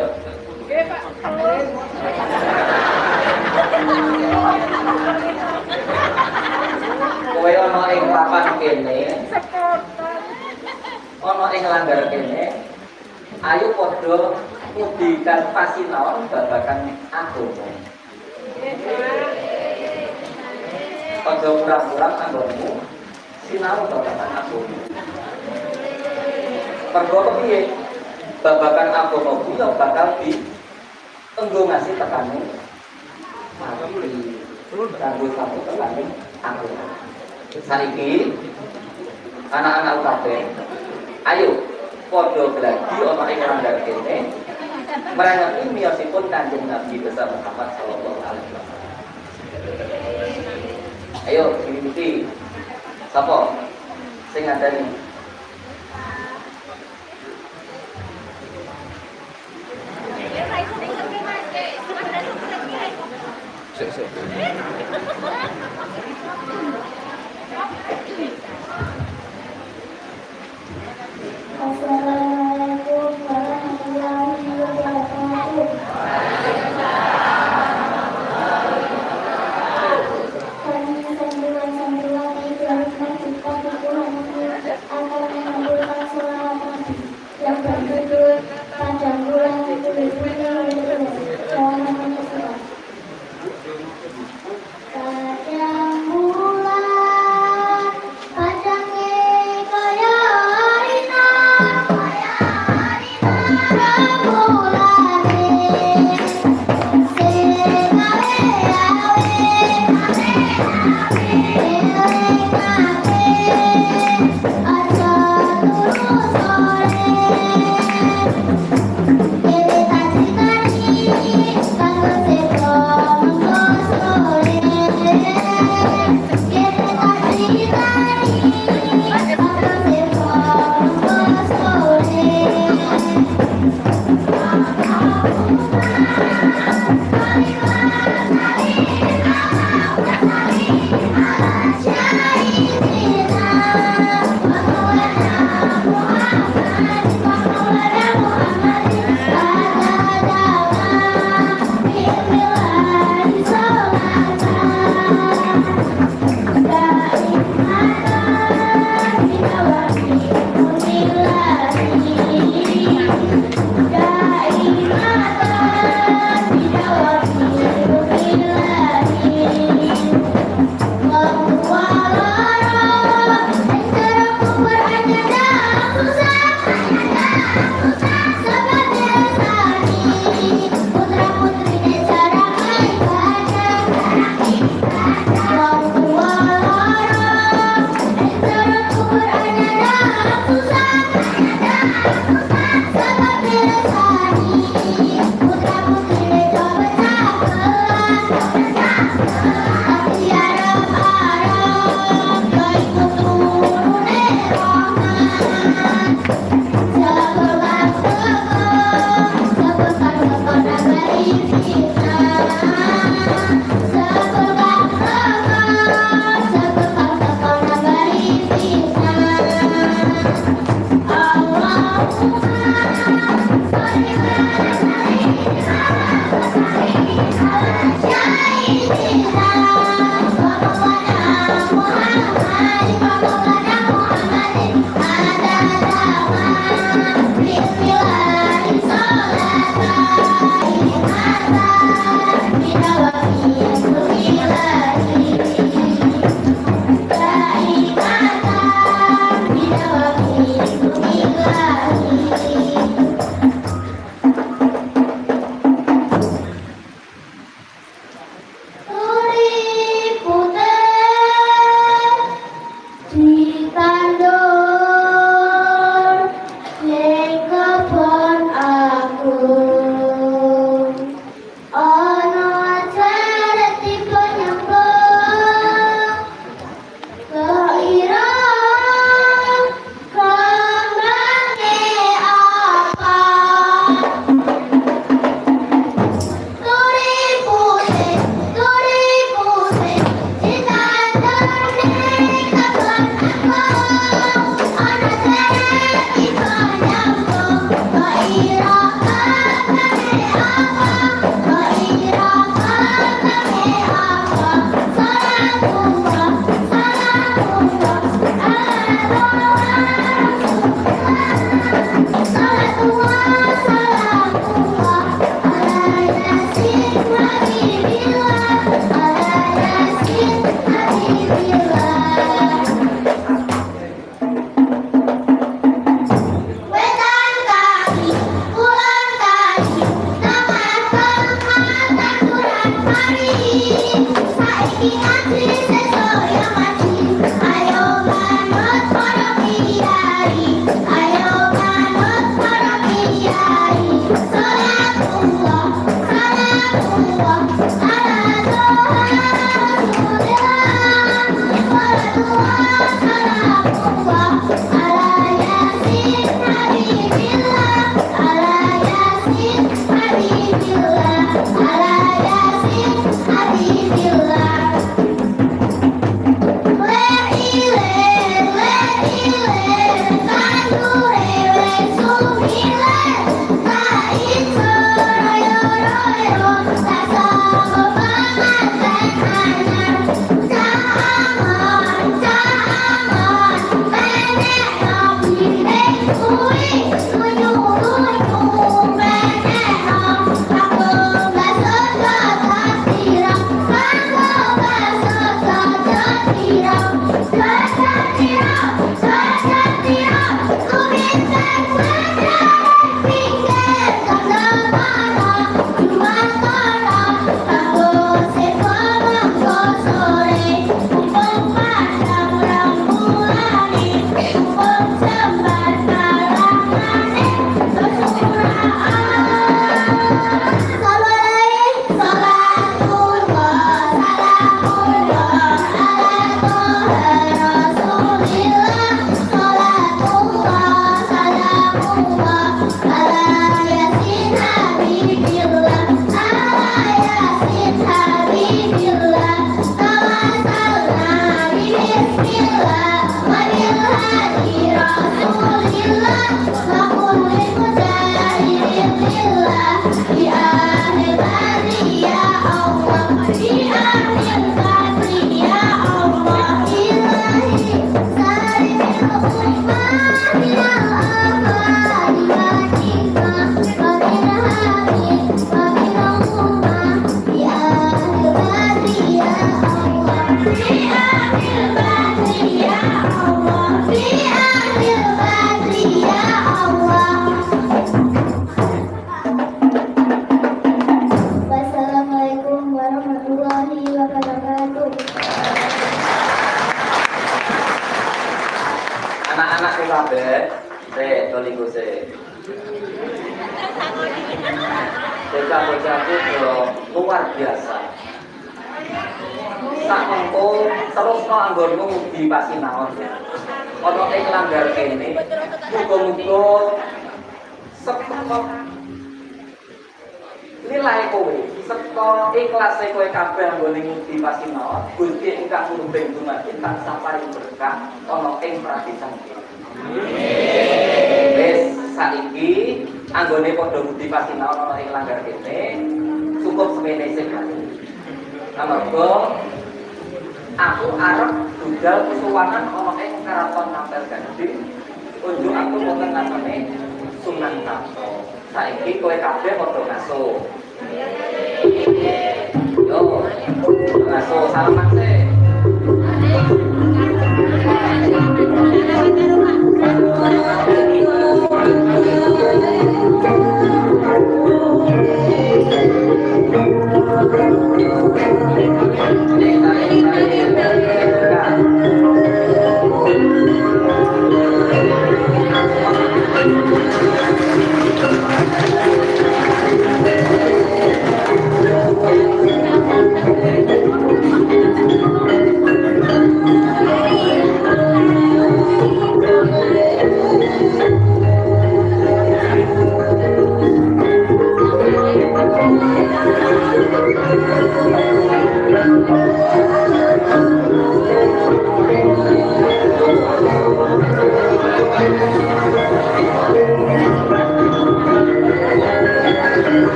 Pak. Kowe ana ing papan kene, ana ing langgar kene. Ayo padha mudikan agama. Nggih, Pak. Aja murah-murah anggonmu sinau babagan agama. Mergo kepiye? Babagan agama kuwi yo bakal di enggo ngasih tekanan mati. Kanggo satu tekanan agama. Saiki anak-anak kabeh ayo padha gladi ana ing langgar kene merangati miyosipun kanjeng Nabi besar Muhammad sallallahu alaihi wasallam. Ayo diikuti. Sapa? Sing போச்சு Anak-anak ki kabeh, sik toliku sik. Bocah-bocahku yo luar biasa. Sak mengko terus no anggonmu di pasinaon. Ono ing langgar kene. Muga-muga sepekok nilai kowe seka ikhlase kowe kabeh anggone ngudi pasinaon Gusti ingkang murbeng dumadi tansah paring berkah ana ing pradisan kene. Wis saiki anggone padha ngudi pasinaon ana ing langgar kene cukup semene sing Amarga aku arep budal kesuwanan ana ing karaton Nampel Gandhi unjuk aku wonten namane Sunan 何も聞こえたってもがそう。よう、とがそうさんませ。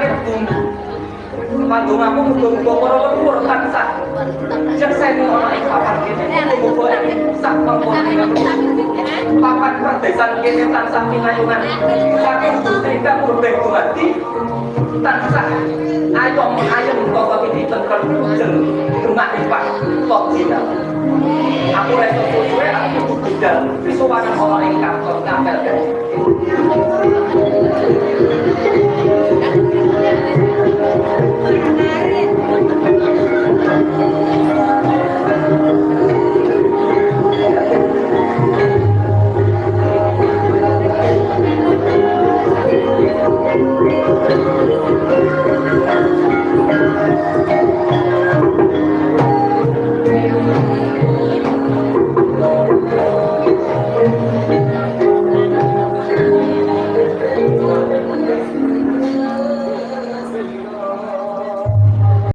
sakit bumi Mandung aku mugo-mugo para leluhur tansah Jekseni ana ing papan kene mugo-mugo sak panggonan Papan perdesan kene tansah pinayungan Saking gusti kang murbe gumati tansah ayom ayem kok iki tengkel jeng demak impak kok dina aku wis suwe aku kudu bidal orang ana ing kantor ngapel. Música